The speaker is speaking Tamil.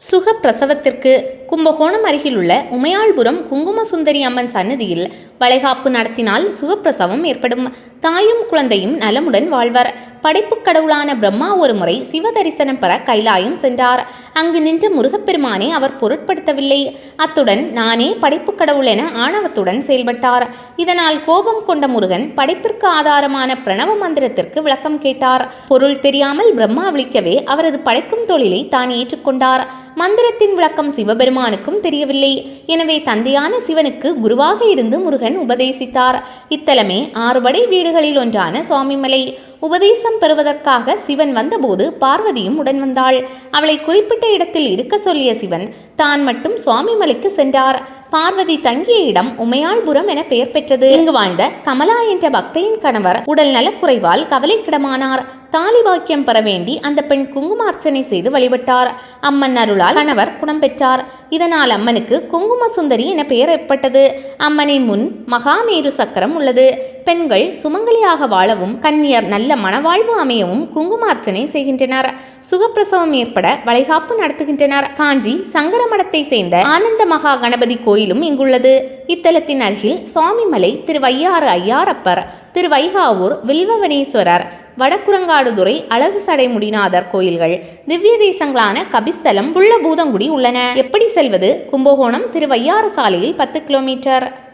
சுகப்பிரசவத்திற்கு கும்பகோணம் அருகிலுள்ள உமையாள்புரம் குங்கும சுந்தரி அம்மன் சன்னதியில் வளைகாப்பு நடத்தினால் சுகப்பிரசவம் ஏற்படும். தாயும் குழந்தையும் நலமுடன் வாழ்வர். படைப்பு கடவுளான பிரம்மா ஒரு முறை சிவ தரிசனம் பெற கைலாயம் சென்றார். அங்கு நின்ற முருகப்பெருமானை அவர் பொருட்படுத்தவில்லை. அத்துடன் நானே படைப்பு கடவுள் என ஆணவத்துடன் செயல்பட்டார். இதனால் கோபம் கொண்ட முருகன் படைப்பிற்கு ஆதாரமான பிரணவ மந்திரத்திற்கு விளக்கம் கேட்டார். பொருள் தெரியாமல் பிரம்மா விழிக்கவே அவரது படைக்கும் தொழிலை தான் ஏற்றுக்கொண்டார் மந்திரத்தின் விளக்கம் சிவபெருமானுக்கும் தெரியவில்லை. எனவே தந்தையான சிவனுக்கு குருவாக இருந்து முருகன் உபதேசித்தார். இத்தலமே ஆறுபடை வீடுகளில் ஒன்றான சுவாமிமலை. உபதேசம் பெறுவதற்காக சிவன் வந்தபோது பார்வதியும் உடன் வந்தாள். அவளை குறிப்பிட்ட இடத்தில் இருக்க சொல்லிய சிவன் தான் மட்டும் சுவாமி மலைக்கு சென்றார். பார்வதி தங்கிய இடம் உமையாள்புரம் என பெயர் பெற்றது. இங்கு வாழ்ந்த கமலா என்ற பக்தையின் கணவர் உடல் நலக்குறைவால் கவலைக்கிடமானார். தாலி பாக்கியம் பெற வேண்டி அந்த பெண் குங்குமார்ச்சனை செய்து வழிபட்டார். அம்மன் அருளால் கணவர் குணம் பெற்றார். இதனால் அம்மனுக்கு குங்கும சுந்தரி என பெயர் ஏற்பட்டது. அம்மனின் முன் மகாமேரு சக்கரம் உள்ளது. பெண்கள் சுமங்கலியாக வாழவும் கன்னியர் நல்ல மனவாழ்வு அமையவும் குங்குமார்ச்சனை செய்கின்றனர். சுகப்பிரசவம் ஏற்பட வளைகாப்பு நடத்துகின்றனர். காஞ்சி சங்கர மடத்தை சேர்ந்த ஆனந்த மகா கணபதி கோயிலும் இங்குள்ளது. இத்தலத்தின் அருகில் சுவாமிமலை திருவையாறு ஐயாரப்பர் திருவைகாவூர் வில்வவனேஸ்வரர் வடக்குரங்காடுதுறை அழகு சடை முடிநாதர் கோயில்கள். திவ்ய தேசங்களான கபிஸ்தலம் புள்ளபூதங்குடி உள்ளன. எப்படி செல்வது? கும்பகோணம் திருவையாறு சாலையில் பத்து கிலோமீட்டர்.